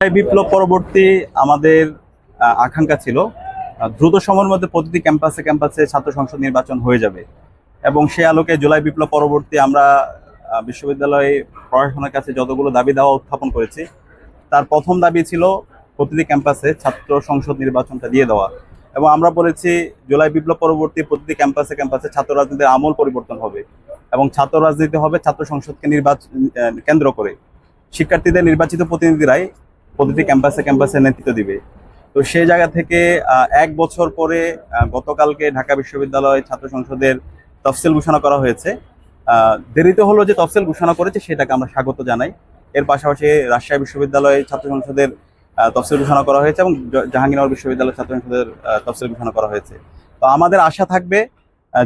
বিপ্লব পরবর্তী আমাদের আকাঙ্ক্ষা ছিল দ্রুত সময়ের মধ্যে প্রতিটি ক্যাম্পাসে ক্যাম্পাসে ছাত্র সংসদ নির্বাচন হয়ে যাবে। এবং সে আলোকে জুলাই বিপ্লব পরবর্তী আমরা বিশ্ববিদ্যালয়ে প্রশাসনের কাছে যতগুলো দাবি দেওয়া উত্থাপন করেছি, তার প্রথম দাবি ছিল প্রতিটি ক্যাম্পাসে ছাত্র সংসদ নির্বাচনটা দিয়ে দেওয়া। এবং আমরা বলেছি, জুলাই বিপ্লব পরবর্তী প্রতিটি ক্যাম্পাসে ক্যাম্পাসে ছাত্র রাজনীতির আমল পরিবর্তন হবে এবং ছাত্র রাজনীতি হবে ছাত্র সংসদকে নির্বাচন কেন্দ্র করে। শিক্ষার্থীদের নির্বাচিত প্রতিনিধিরাই প্রতিটি ক্যাম্পাসে ক্যাম্পাসে নেতৃত্ব দিবে। তো সেই জায়গা থেকে এক বছর পরে গতকালকে ঢাকা বিশ্ববিদ্যালয় ছাত্র সংসদের তফসিল ঘোষণা করা হয়েছে। দেরিতে হলো যে তফসিল ঘোষণা করেছে, সেটাকে আমরা স্বাগত জানাই। এর পাশাপাশি রাজশাহী বিশ্ববিদ্যালয়ে ছাত্র সংসদের তফসিল ঘোষণা করা হয়েছে এবং জাহাঙ্গীরনগর বিশ্ববিদ্যালয় ছাত্র সংসদের তফসিল ঘোষণা করা হয়েছে। তো আমাদের আশা থাকবে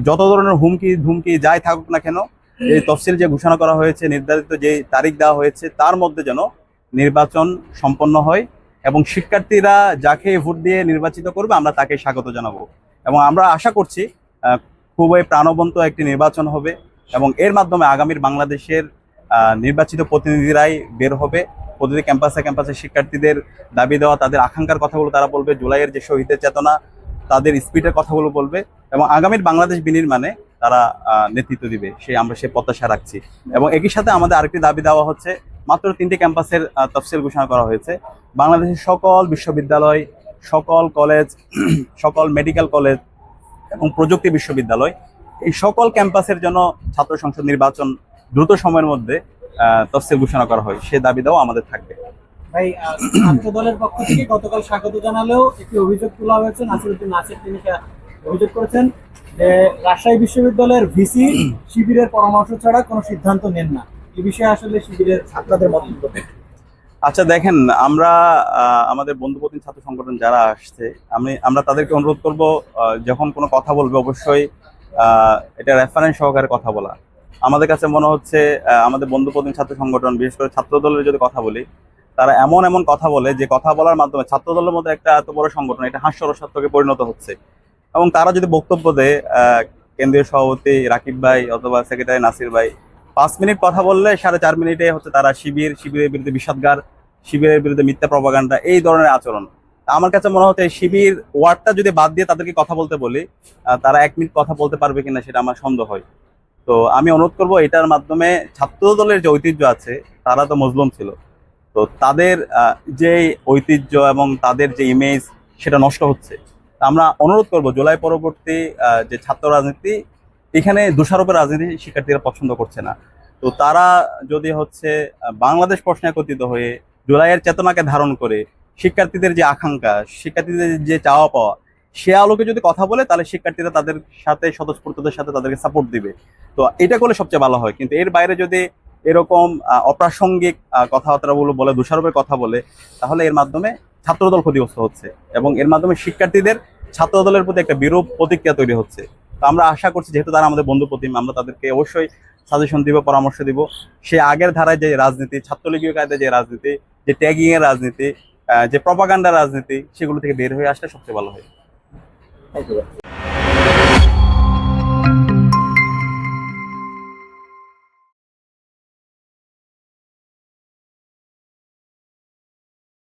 যত ধরনের হুমকি, ধুমকি যাই থাকুক না কেন, এই তফসিল যে ঘোষণা করা হয়েছে, নির্ধারিত যে তারিখ দেওয়া হয়েছে, তার মধ্যে যেন নির্বাচন সম্পন্ন হয় এবং শিক্ষার্থীরা যাকে ভোট দিয়ে নির্বাচিত করবে, আমরা তাকে স্বাগত জানাব। এবং আমরা আশা করছি খুবই প্রাণবন্ত একটি নির্বাচন হবে এবং এর মাধ্যমে আগামীর বাংলাদেশের নির্বাচিত প্রতিনিধিরাই বের হবে। প্রতিটি ক্যাম্পাসে ক্যাম্পাসে শিক্ষার্থীদের দাবি দেওয়া, তাদের আকাঙ্ক্ষার কথাগুলো তারা বলবে, জুলাইয়ের যে শহীদের চেতনা, তাদের স্পিডের কথাগুলো বলবে এবং আগামীর বাংলাদেশ বিনির্মাণে তারা নেতৃত্ব দিবে। সেই আমরা সে প্রত্যাশা রাখছি। এবং একই সাথে আমাদের আরেকটি দাবি দেওয়া হচ্ছে মাত্র তিনটি ক্যাম্পাসের তফসিল ঘোষণা করা হয়েছে। বাংলাদেশের সকল বিশ্ববিদ্যালয়, সকল কলেজ, সকল মেডিকেল কলেজ এবং প্রযুক্তি বিশ্ববিদ্যালয়, এই সকল ক্যাম্পাসের জন্য ছাত্র সংসদ নির্বাচন দ্রুত সময়ের মধ্যে তফসিল ঘোষণা করা হয়। সে দাবি দেওয়া আমাদের থাকবে। দলের পক্ষ থেকে গতকাল স্বাগত জানালেও একটি অভিযোগ তোলা হয়েছে। নাসির অভিযোগ করেছেন রাজশাহী বিশ্ববিদ্যালয়ের ভিসি শিবিরের পরামর্শ ছাড়া কোনো সিদ্ধান্ত নেন না। আচ্ছা দেখেন, আমরা আমাদের বন্ধুপ্রতিম ছাত্র সংগঠন যারা আসছে, আমি, আমরা তাদেরকে অনুরোধ করব যখন কোনো কথা বলবে, অবশ্যই এটা রেফারেন্স সহকারে কথা বলা। আমাদের কাছে মনে হচ্ছে আমাদের বন্ধুপ্রতিম ছাত্র সংগঠন, বিশেষ করে ছাত্র দলের যদি কথা বলি, তারা এমন এমন কথা বলে যে কথা বলার মাধ্যমে ছাত্র দলের মধ্যে একটা এত বড় সংগঠন, এটা হাস্যরসাত্মকে পরিণত হচ্ছে। এবং তারা যদি বক্তব্য দেয় কেন্দ্রীয় সভাপতি রাকিব ভাই অথবা সেক্রেটারি নাসির ভাই পাঁচ মিনিট কথা বললে সাড়ে চার মিনিটে হচ্ছে তারা শিবির, শিবিরের বিরুদ্ধে বিষাদগার, শিবিরের বিরুদ্ধে মিথ্যা প্রপাগান্ডা, এই ধরনের আচরণ। আমার কাছে মনে হচ্ছে শিবির ওয়ার্ডটা যদি বাদ দিয়ে তাদেরকে কথা বলতে বলি তারা এক মিনিট কথা বলতে পারবে কিনা সেটা আমার সন্দেহ হয়। তো আমি অনুরোধ করব, এটার মাধ্যমে ছাত্র দলের যে ঐতিহ্য আছে, তারা তো মজলুম ছিল। তো তাদের যে ঐতিহ্য এবং তাদের যে ইমেজ সেটা নষ্ট হচ্ছে। আমরা অনুরোধ করব, জুলাই পরবর্তী যে ছাত্র রাজনীতি এখানে দোষারোপের রাজনীতি শিক্ষার্থীরা পছন্দ করছে না। তো তারা যদি হচ্ছে বাংলাদেশ প্রশ্নে একত্রিত হয়ে জুলাইয়ের চেতনাকে ধারণ করে শিক্ষার্থীদের যে আকাঙ্ক্ষা, শিক্ষার্থীদের যে চাওয়া পাওয়া, সে আলোকে যদি কথা বলে, তাহলে শিক্ষার্থীরা তাদের সাথে, স্বতঃস্ফূর্তদের সাথে তাদেরকে সাপোর্ট দিবে। তো এটা করলে সবচেয়ে ভালো হয়। কিন্তু এর বাইরে যদি এরকম অপ্রাসঙ্গিক কথাবার্তাগুলো বলে দোষারোপের কথা বলে, তাহলে এর মাধ্যমে ছাত্রদল ক্ষতিগ্রস্ত হচ্ছে এবং এর মাধ্যমে শিক্ষার্থীদের ছাত্রদলের প্রতি একটা বিরূপ প্রতিক্রিয়া তৈরি হচ্ছে। তো আমরা আশা করছি যেহেতু তারা আমাদের বন্ধু প্রতিম, আমরা তাদেরকে অবশ্যই সাজেশন দিব, পরামর্শ দিব। সে আগের ধারায় যে রাজনীতি, ছাত্রলীগীয় কায়দায় যে রাজনীতি, যে ট্যাগিং এর রাজনীতি যে প্রপাগান্ডা রাজনীতি, সেগুলো থেকে বের হয়ে আসলে সবচেয়ে ভালো হয়।